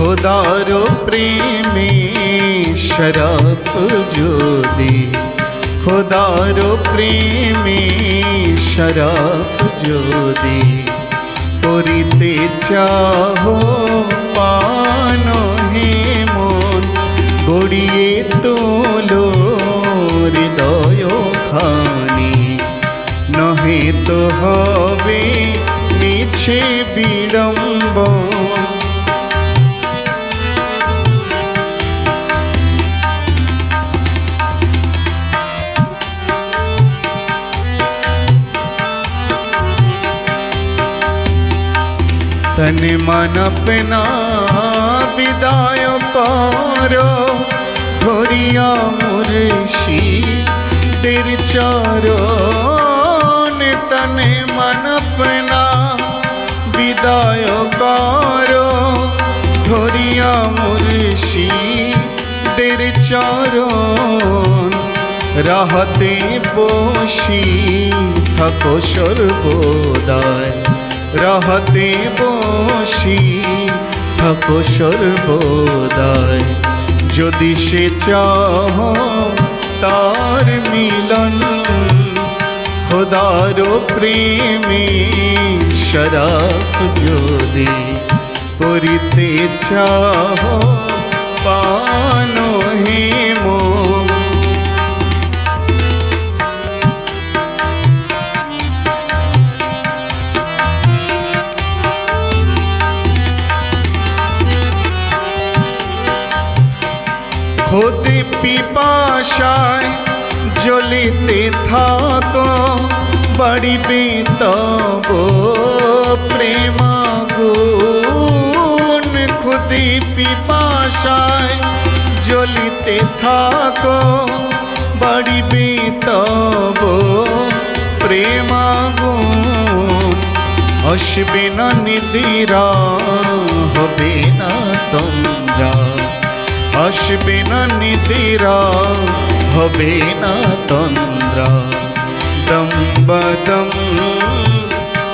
খোদার প্রেমে শরফ যদি খোদার প্রেমে শরফ যদি করিতে চাহ तन मन अपना विदाय पारो ধরিয়া মুর্শি দের চরণ তনে মন আপনা বিদায় করো ধরিয়া মুর্শি দের চরণ রাহতে বসি থাকো সর্বদায় রাহতে বসি, থাকো সর্বদায় যদি সে চাহ তার মিলন, খোদার প্রেমে শরাফ যদি করিতে চাহ, পান খোদে পিপাসায় জ্বলিতে থাকো, বাড়িবে তব প্রেমাগুন খুদি পিপাসায় জ্বলিতে থাকো, বাড়িবে তব প্রেমাগুন আসবে না নিদিরা হবে না তন্দ্রা আসবে না নিদিরা, হবে না তন্দ্রা। দম বদম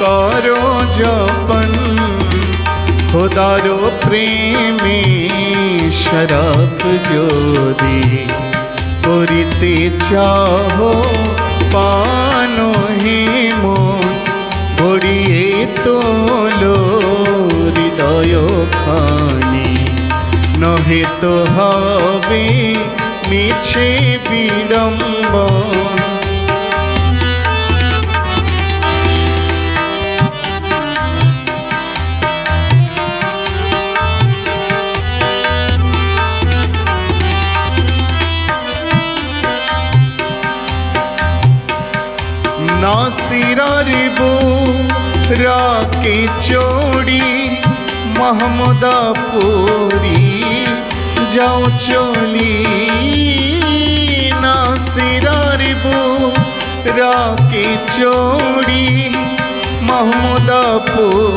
করো জপন খোদারো প্রেমে শরফ যদি করিতে চাহ পান হে মন, গড়িয়ে তোলো হৃদয় খানি নহে তো হবে মিছে বিড়ম্বন। নাসিরার বু রাকে চোড়ি মহমদাপুরি যাও চলি নাসিরার রাকে চোড়ি, মহমদাপুরি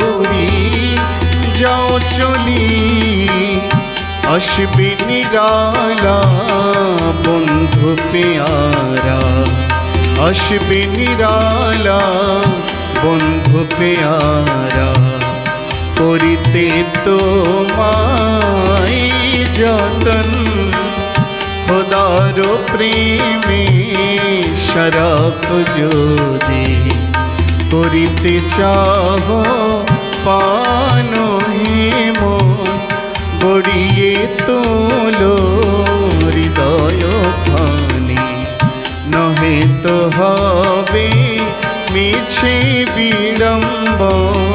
যাও চলি। আসবে নিরালা বন্ধু পেয়ারা, আসবে নিরালা বন্ধু পেয়ারা। করিতে তোমায় যতন। খোদার প্রেমে শরফ যদি করিতে চাহ, পান হে মন। গড়িয়ে তোলো হৃদয় খানি নহে তো হবে মিছে বিড়ম্বন।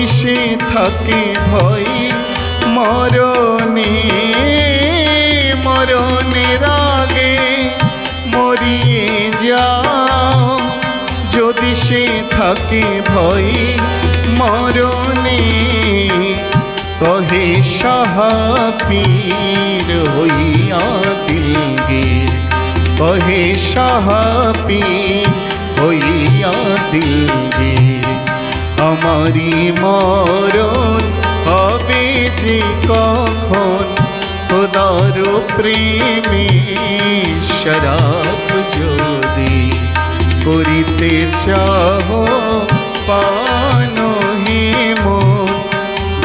যদি সে থাকে ভয়। মরণে মরণের আগে মরিয়ে যাও। যদি সে থাকে ভয়, মরণে কহে সাহাপীর হইয়া দিলগির কহে সাহাপি হইয়া দিলগির আমারি মরণ হবে যে কখন? খোদার প্রেমে শরাফ যদি করিতে চাহ, পান হে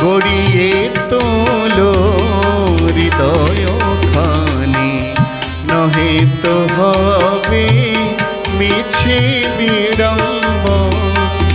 গড়িয়ে তোলো হৃদয় খানি। নহে তো হবে মিছে বিড়ম্ব